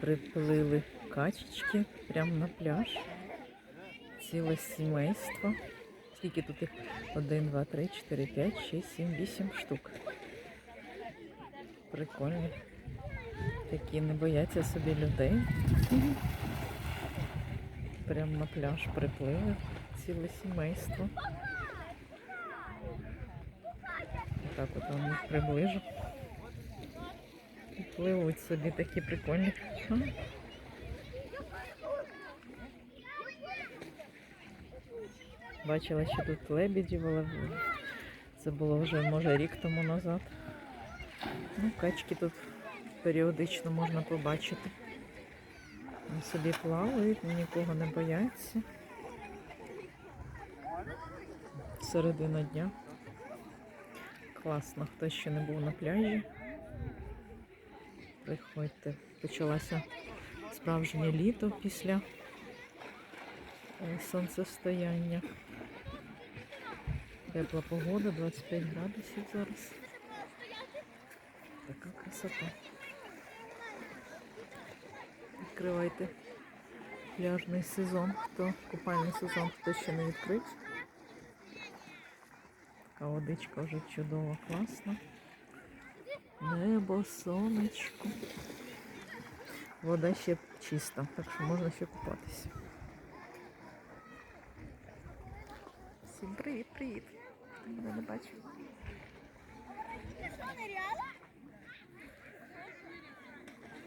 Приплили качечки прямо на пляж. Ціле сімейство. Скільки тут їх? 1, 2, 3, 4, 5, 6, 7, 8 штук. Прикольні. Такі не бояться собі людей. Прямо на пляж приплили ціле сімейство. Так от вам їх приближу. Пливуть собі такі прикольні. Бачила, що тут лебеді, але це було вже може рік тому назад. Ну, качки тут періодично можна побачити. Вони собі плавають, нікого не бояться. Середина дня. Класно, хто ще не був на пляжі. Приходьте. Почалося справжнє літо після е, сонцестояння. Тепла погода, 25 градусів зараз. Така красота. Відкривайте пляжний сезон, хто купальний сезон, хто ще не відкрив. Така водичка вже чудова, класна. Небо, сонечко. Вода ще чиста, так що можна ще купатися. Всім привіт, привіт. Хто мене не бачу.